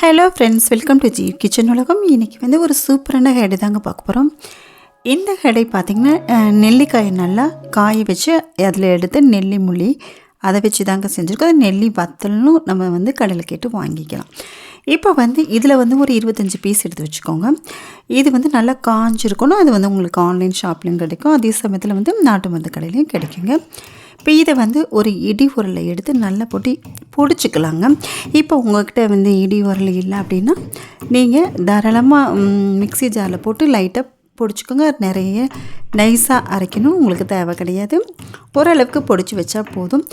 Hello friends welcome to G kitchen உலகம். இன்றைக்கி வந்து ஒரு சூப்பரான ஹெடை தாங்க பார்க்க போகிறோம் இந்த ஹெடை பார்த்திங்கன்னா நெல்லிக்காயை நல்லா காய வச்சு அதில் எடுத்து நெல்லி முள்ளி அதை வச்சு தாங்க செஞ்சுருக்கோம். அது நெல்லி வத்தல்னு நம்ம வந்து கடையில் கேட்டு வாங்கிக்கலாம். இப்போ வந்து இதில் வந்து ஒரு இருபத்தஞ்சி பீஸ் எடுத்து வச்சுக்கோங்க. இது வந்து நல்லா காஞ்சிருக்கணும். அது வந்து உங்களுக்கு ஆன்லைன் ஷாப்லேயும் கிடைக்கும். அதே சமயத்தில் வந்து நாட்டு மருந்து கடையிலையும் கிடைக்குங்க. இப்போ இதை வந்து ஒரு இடி உரலை எடுத்து நல்லா போட்டு பிடிச்சிக்கலாங்க. இப்போ உங்கள்கிட்ட வந்து இடி உரல் இல்லை அப்படின்னா நீங்கள் தாராளமாக மிக்ஸி ஜாரில் போட்டு லைட்டாக பொடிச்சுக்கோங்க. நிறைய நைஸாக அரைக்கணும் உங்களுக்கு தேவை கிடையாது. ஓரளவுக்கு பொடிச்சு வச்சா போதும்.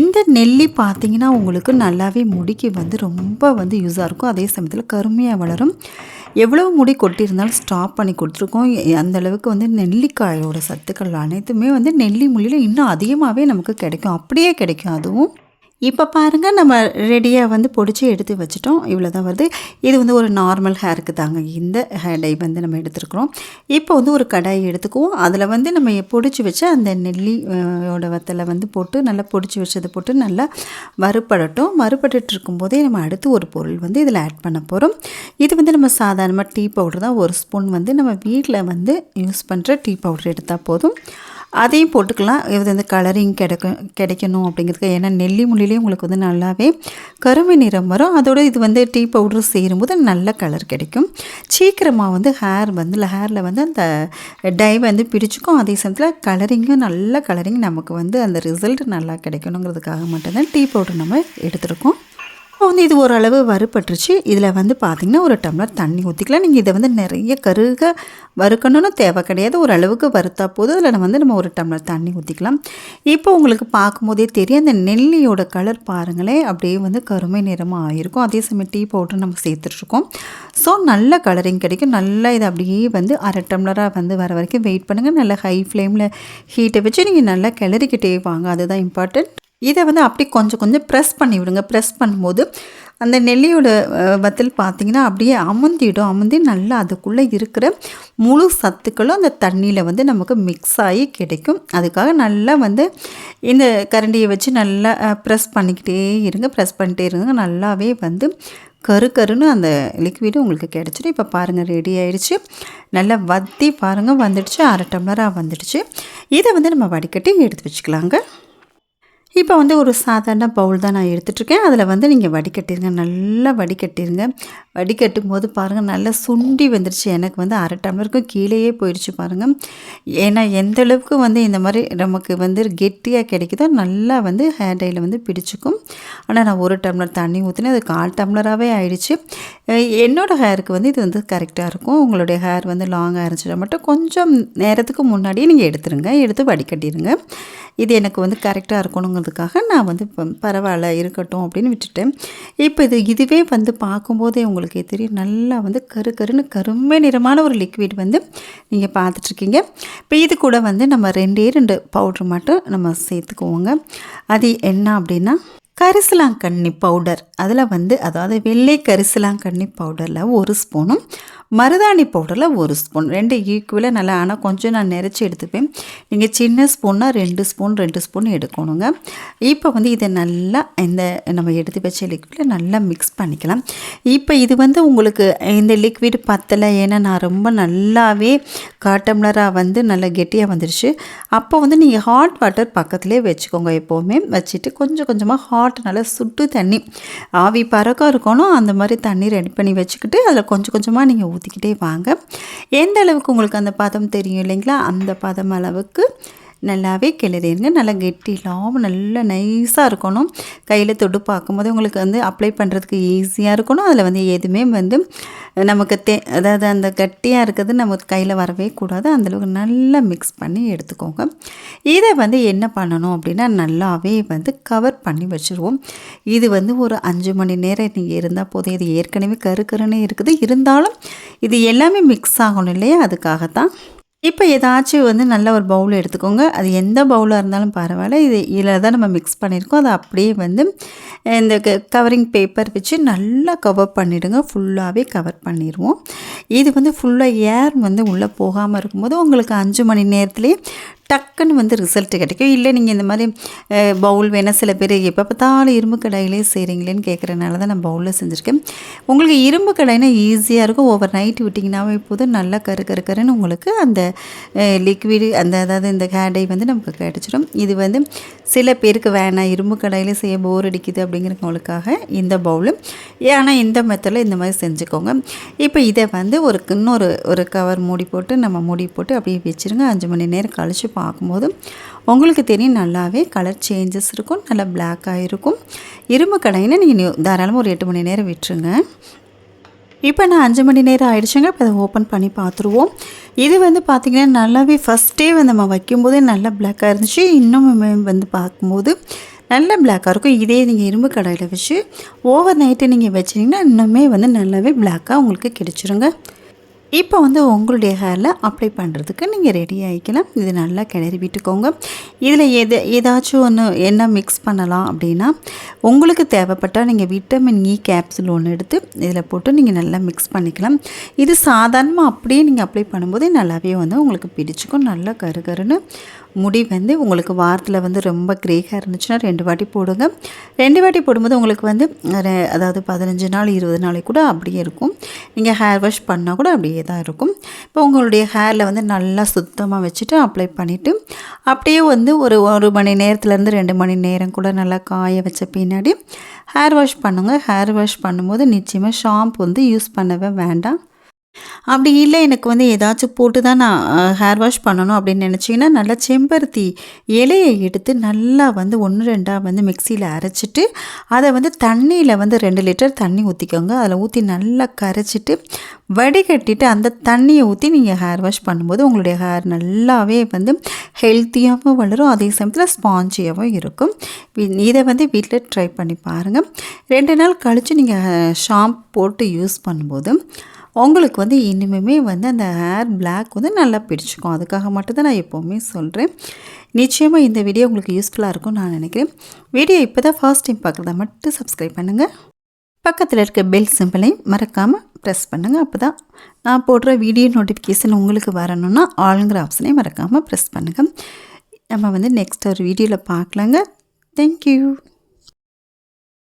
இந்த நெல்லி பார்த்தீங்கன்னா உங்களுக்கு நல்லாவே முடிக்கு வந்து ரொம்ப வந்து யூஸாக இருக்கும். அதே சமயத்தில் கருமையாக வளரும். எவ்வளோ முடி கொட்டியிருந்தாலும் ஸ்டாப் பண்ணி கொடுத்துருக்கோம். அந்தளவுக்கு வந்து நெல்லிக்காயோட சத்துக்கள் அனைத்துமே வந்து நெல்லி மொழியில் இன்னும் அதிகமாகவே நமக்கு கிடைக்கும். அப்படியே கிடைக்கும் அதுவும். இப்போ பாருங்கள் நம்ம ரெடியாக வந்து பொடிச்சு எடுத்து வச்சிட்டோம். இவ்வளோ தான் வருது. இது வந்து ஒரு நார்மல் ஹேருக்கு தாங்க. இந்த ஹேர் டை வந்து நம்ம எடுத்துருக்குறோம். இப்போ வந்து ஒரு கடாய் எடுத்துக்குவோம். அதில் வந்து நம்ம பொடிச்சு வச்ச அந்த நெல்லியோட வத்தலை வந்து போட்டு நல்லா பொடிச்சு வச்சதை போட்டு நல்லா வறுபடட்டும். வறுபட்டுட்டு இருக்கும்போதே நம்ம அடுத்து ஒரு பொருள் வந்து இதில் ஆட் பண்ண போகிறோம் இது வந்து நம்ம சாதாரணமாக டீ பவுடர் தான். ஒரு ஸ்பூன் வந்து நம்ம வீட்டில் வந்து யூஸ் பண்ணுற டீ பவுடர் எடுத்தால் போதும். அதையும் போட்டுக்கலாம். இது வந்து கலரிங் கிடைக்கும் கிடைக்கணும் அப்படிங்கிறதுக்கு. ஏன்னா நெல்லி முள்ளிலே உங்களுக்கு வந்து நல்லாவே கருமை நிறம் வரும். அதோட இது வந்து டீ பவுடர் சேரும்போது நல்ல கலர் கிடைக்கும். சீக்கிரமாக வந்து ஹேர் வந்து இல்லை ஹேரில் வந்து அந்த டை வந்து பிடிச்சிக்கும். அதே சமயத்தில் கலரிங்கும் நல்ல கலரிங் நமக்கு வந்து அந்த ரிசல்ட் நல்லா கிடைக்கணுங்கிறதுக்காக மட்டும்தான் டீ பவுடர் நம்ம எடுத்துருக்கோம். இப்போ வந்து இது ஓரளவு வறுபட்டுருச்சு. இதில் வந்து பார்த்திங்கன்னா ஒரு டம்ளர் தண்ணி ஊற்றிக்கலாம் நீங்கள் இதை வந்து நிறைய கருக வறுக்கணும்னு தேவை கிடையாது. ஓரளவுக்கு வறுத்தா போதும். அதில் வந்து நம்ம ஒரு டம்ளர் தண்ணி ஊற்றிக்கலாம் இப்போ உங்களுக்கு பார்க்கும்போதே தெரியும் அந்த நெல்லியோட கலர் பாருங்களேன் அப்படியே வந்து கருமை நிறமாக ஆகிருக்கும் அதே சமயம் டீ பவுடர் நம்ம சேர்த்துட்ருக்கோம். ஸோ நல்ல கலரிங் கிடைக்கும். நல்லா இது அப்படியே வந்து அரை டம்ளராக வந்து வர வரைக்கும் வெயிட் பண்ணுங்கள் நல்லா ஹை ஃப்ளேமில் ஹீட்டை வச்சு நீங்கள் நல்லா கிளறிக்கிட்டே வாங்க. அதுதான் இம்பார்ட்டண்ட் இதை வந்து அப்படி கொஞ்சம் கொஞ்சம் ப்ரெஸ் பண்ணி விடுங்க. ப்ரெஸ் பண்ணும்போது அந்த நெல்லியோட அஹ், வத்தல் பார்த்தீங்கன்னா அப்படியே அமுந்திடும். அமுந்தி நல்லா அதுக்குள்ளே இருக்கிற முழு சத்துக்களும் அந்த தண்ணியில் வந்து நமக்கு மிக்ஸ் ஆகி கிடைக்கும். அதுக்காக நல்லா வந்து இந்த கரண்டியை வச்சு நல்லா ப்ரெஸ் பண்ணிக்கிட்டே இருங்க. ப்ரெஸ் பண்ணிட்டே இருங்க. நல்லாவே வந்து கரு கருன்னு அந்த லிக்விடு உங்களுக்கு கிடச்சிடும் இப்போ பாருங்கள் ரெடி ஆயிடுச்சு. நல்லா வத்தி பாருங்கள் வந்துடுச்சு. அரை டம்ளராக வந்துடுச்சு. இதை வந்து நம்ம வடிகட்டி எடுத்து வச்சுக்கலாங்க. இப்போ வந்து ஒரு சாதாரண பவுல் தான் நான் எடுத்துகிட்ருக்கேன் அதில் வந்து நீங்கள் வடிகட்டிருங்க நல்லா வடிகட்டிருங்க. வடிகட்டும் போது பாருங்கள் நல்லா சுண்டி வந்துடுச்சு எனக்கு வந்து அரை டம்ளருக்கும் கீழேயே போயிடுச்சு பாருங்கள் ஏன்னா எந்த அளவுக்கு வந்து இந்த மாதிரி நமக்கு வந்து கெட்டியாக கிடைக்குதோ நல்லா வந்து ஹேர் டையில் வந்து பிடிச்சிக்கும். ஆனால் நான் ஒரு டம்ளர் தண்ணி ஊற்றினேன் அது கால் டம்ளராகவே ஆயிடுச்சு. என்னோடய ஹேருக்கு வந்து இது வந்து கரெக்டாக இருக்கும். உங்களுடைய ஹேர் வந்து லாங்காக இருந்துச்சுன்னா மட்டும் கொஞ்சம் நேரத்துக்கு முன்னாடியே நீங்கள் எடுத்துருங்க. எடுத்து வடிகட்டிடுங்க இது எனக்கு வந்து கரெக்டாக இருக்கணுங்கிறதுக்காக நான் வந்து பரவாயில்ல இருக்கட்டும் அப்படின்னு விட்டுட்டேன். இப்போ இது இதுவே வந்து பார்க்கும்போதே உங்களுக்கு தெரியும். நல்லா வந்து கரு கருன்னு கருமை நிறமான ஒரு லிக்விட் வந்து நீங்கள் பார்த்துட்ருக்கீங்க. இப்போ இது கூட வந்து நம்ம ரெண்டே ரெண்டு பவுட்ரு மட்டும் நம்ம சேர்த்துக்குவோங்க. அது என்ன அப்படின்னா கரிசலாங்கண்ணி பவுடர் அதில் வந்து அதாவது வெள்ளை கரிசலாங்கண்ணி பவுடரில் ஒரு ஸ்பூனும் மருதாணி பவுடரில் ஒரு ஸ்பூன். ரெண்டு ஈக்குவலாக நல்லா ஆனால் கொஞ்சம் நான் நிறச்சி எடுத்துப்பேன். நீங்கள் சின்ன ஸ்பூன்னா ரெண்டு ஸ்பூன் ரெண்டு ஸ்பூன் எடுக்கணுங்க. இப்போ வந்து இதை நல்லா இந்த நம்ம எடுத்து வச்ச லிக்விடில் நல்லா மிக்ஸ் பண்ணிக்கலாம். இப்போ இது வந்து உங்களுக்கு இந்த லிக்விட் பத்தலை ஏன்னா நான் ரொம்ப நல்லாவே காட்டம்லராக வந்து நல்லா கெட்டியாக வந்துடுச்சு அப்போ வந்து நீங்கள் ஹாட் வாட்டர் பக்கத்துலேயே வச்சுக்கோங்க எப்போவுமே. வச்சுட்டு கொஞ்சம் கொஞ்சமாக ஹாட் நல்லா சுட்டு தண்ணி. ஆவி பறக்கம் இருக்கணும் அந்த மாதிரி தண்ணி ரெடி பண்ணி வச்சுக்கிட்டு அதில் கொஞ்சம் கொஞ்சமாக நீங்கள் ஊற்றிக்கிட்டே வாங்க. எந்த அளவுக்கு உங்களுக்கு அந்த பதம் தெரியும் இல்லைங்களா? அந்த பதம் அளவுக்கு நல்லாவே கிளறிடுங்க நல்லா கெட்டி இல்லாமல் நல்லா நைஸாக இருக்கணும். கையில் தொட்டு பார்க்கும்போது உங்களுக்கு வந்து அப்ளை பண்ணுறதுக்கு ஈஸியாக இருக்கணும். அதில் வந்து எதுவுமே வந்து நமக்கு தே அதாவது அந்த கட்டியாக இருக்கிறது நம்ம கையில் வரவே கூடாது. அந்தளவுக்கு நல்லா மிக்ஸ் பண்ணி எடுத்துக்கோங்க. இதை வந்து என்ன பண்ணணும் அப்படின்னா நல்லாவே வந்து கவர் பண்ணி வச்சுருவோம். இது வந்து ஒரு அஞ்சு மணி நேரம் நீங்கள் இருந்தால் போதும். இது ஏற்கனவே கரு இருக்குது. இருந்தாலும் இது எல்லாமே மிக்ஸ் ஆகணும் இல்லையா? அதுக்காகத்தான் இப்போ ஏதாச்சும் வந்து நல்ல ஒரு பவுல் எடுத்துக்கோங்க. அது எந்த பவுலாக இருந்தாலும் பரவாயில்ல. இது இதில் தான் நம்ம மிக்ஸ் பண்ணியிருக்கோம். அதை அப்படியே வந்து இந்த கவரிங் பேப்பர் வச்சு நல்லா கவர் பண்ணிவிடுங்க ஃபுல்லாகவே கவர் பண்ணிடுவோம். இது வந்து ஃபுல்லாக ஏர் வந்து உள்ளே போகாமல் இருக்கும்போது உங்களுக்கு அஞ்சு மணி நேரத்துலேயே டக்குன்னு வந்து ரிசல்ட்டு கிடைக்கும். இல்லை நீங்கள் இந்த மாதிரி பவுல் வேணால் சில பேர் எப்போ பார்த்தாலும் இரும்பு கடாயிலே செய்கிறீங்களேன்னு கேட்குறனால தான் நான் பவுலில் செஞ்சுருக்கேன். உங்களுக்கு இரும்பு கடாய்னா ஈஸியாக இருக்கும். ஓவர் நைட் விட்டிங்கனாவே போதும். நல்லா கரு கரு கருன்னு உங்களுக்கு அந்த லிக்விடு அந்த அதாவது இந்த ஹேடை வந்து நமக்கு கிடச்சிடும் இது வந்து சில பேருக்கு வேணாம். இரும்பு கடாயிலே செய்ய போர் அடிக்குது அப்படிங்கிறவங்களுக்காக இந்த பவுலு ஆனால் இந்த மெத்தடில் இந்த மாதிரி செஞ்சுக்கோங்க. இப்போ இதை வந்து ஒரு இன்னொரு ஒரு கவர் மூடி போட்டு நம்ம மூடி போட்டு அப்படியே வச்சுருங்க. அஞ்சு மணி நேரம் கழிச்சு பார்க்கும்போது உங்களுக்கு தெரியும் நல்லாவே கலர் சேஞ்சஸ் இருக்கும் நல்லா பிளாக்காக இருக்கும். இரும்பு கடையினா நீங்கள் தாராளமாக ஒரு எட்டு மணி நேரம் விட்டுருங்க. இப்போ நான் அஞ்சு மணி நேரம் ஆயிடுச்சுங்க இப்போ அதை ஓப்பன் பண்ணி பார்த்துருவோம். இது வந்து பார்த்திங்கன்னா நல்லாவே ஃபஸ்ட்டே வந்து நம்ம வைக்கும்போதே நல்லா பிளாக்காக இருந்துச்சு. இன்னும் வந்து பார்க்கும்போது நல்ல பிளாக்காக இருக்கும். இதே நீங்கள் இரும்பு கடையில் வச்சு ஓவர் நைட்டு நீங்கள் வச்சிங்கன்னா இன்னுமே வந்து நல்லாவே பிளாக்காக உங்களுக்கு கிடைச்சிருங்க. இப்போ வந்து உங்களுடைய ஹேரில் அப்ளை பண்ணுறதுக்கு நீங்கள் ரெடி ஆகிக்கலாம் இது நல்லா கிளறி விட்டுக்கோங்க. இதில் எது ஏதாச்சும் ஒன்று என்ன மிக்ஸ் பண்ணலாம் அப்படின்னா உங்களுக்கு தேவைப்பட்டால் நீங்கள் விட்டமின் இ e கேப்சூல் ஒன்று எடுத்து இதில் போட்டு நீங்கள் நல்லா மிக்ஸ் பண்ணிக்கலாம். இது சாதாரணமாக அப்படியே நீங்கள் அப்ளை பண்ணும்போது நல்லாவே வந்து உங்களுக்கு பிடிச்சிக்கும் நல்லா கருகருன்னு முடி வந்து உங்களுக்கு வாரத்தில் வந்து ரொம்ப கிரேக்காக இருந்துச்சுன்னா ரெண்டு வாட்டி போடுங்க. ரெண்டு வாட்டி போடும்போது உங்களுக்கு வந்து அதாவது பதினஞ்சு நாள் இருபது நாளைக்கு கூட அப்படியே இருக்கும். நீங்கள் ஹேர் வாஷ் பண்ணால் கூட அப்படியே தான் இருக்கும். இப்போ உங்களுடைய ஹேரில் வந்து நல்லா சுத்தமாக வச்சுட்டு அப்ளை பண்ணிவிட்டு அப்படியே வந்து ஒரு ஒரு மணி நேரத்துலேருந்து ரெண்டு மணி நேரம் கூட நல்லா காய வச்ச பின்னாடி ஹேர் வாஷ் பண்ணுங்கள் ஹேர் வாஷ் பண்ணும்போது நிச்சயமாக ஷாம்பு வந்து யூஸ் பண்ணவே வேண்டாம். அப்படி இல்லை எனக்கு வந்து ஏதாச்சும் போட்டு தான் நான் ஹேர் வாஷ் பண்ணணும் அப்படின்னு நினச்சிங்கன்னா நல்லா செம்பருத்தி இலையை எடுத்து நல்லா வந்து ஒன்று ரெண்டாக வந்து மிக்சியில் அரைச்சிட்டு அதை வந்து தண்ணியில் வந்து ரெண்டு லிட்டர் தண்ணி ஊற்றிக்கோங்க அதில் ஊற்றி நல்லா கரைச்சிட்டு வடிகட்டிட்டு அந்த தண்ணியை ஊற்றி நீங்கள் ஹேர் வாஷ் பண்ணும்போது உங்களுடைய ஹேர் நல்லாவே வந்து ஹெல்த்தியாகவும் வளரும். அதே சமயத்தில் ஸ்பாஞ்சியாகவும் இருக்கும். இதை வந்து வீட்டில் ட்ரை பண்ணி பாருங்கள் ரெண்டு நாள் கழித்து நீங்கள் ஷாம்பு போட்டு யூஸ் பண்ணும்போது உங்களுக்கு வந்து இனிமேமே வந்து அந்த ஹேர் பிளாக் வந்து நல்லா பிடிச்சிக்கும். அதுக்காக மட்டும்தான் நான் எப்போவுமே சொல்கிறேன் நிச்சயமாக இந்த வீடியோ உங்களுக்கு யூஸ்ஃபுல்லாக இருக்கும் நான் நினைக்கிறேன். வீடியோ இப்போ தான் ஃபர்ஸ்ட் டைம் பார்க்குறதா மட்டும் சப்ஸ்கிரைப் பண்ணுங்கள் பக்கத்தில் இருக்க பெல் சிம்பிளையும் மறக்காமல் ப்ரெஸ் பண்ணுங்கள் அப்போ தான் நான் போடுற வீடியோ நோட்டிஃபிகேஷன் உங்களுக்கு வரணும்னா ஆளுங்கிற ஆப்ஷனையும் மறக்காமல் ப்ரெஸ் பண்ணுங்கள் நம்ம வந்து நெக்ஸ்ட் ஒரு வீடியோவில் பார்க்கலாங்க. தேங்க்யூ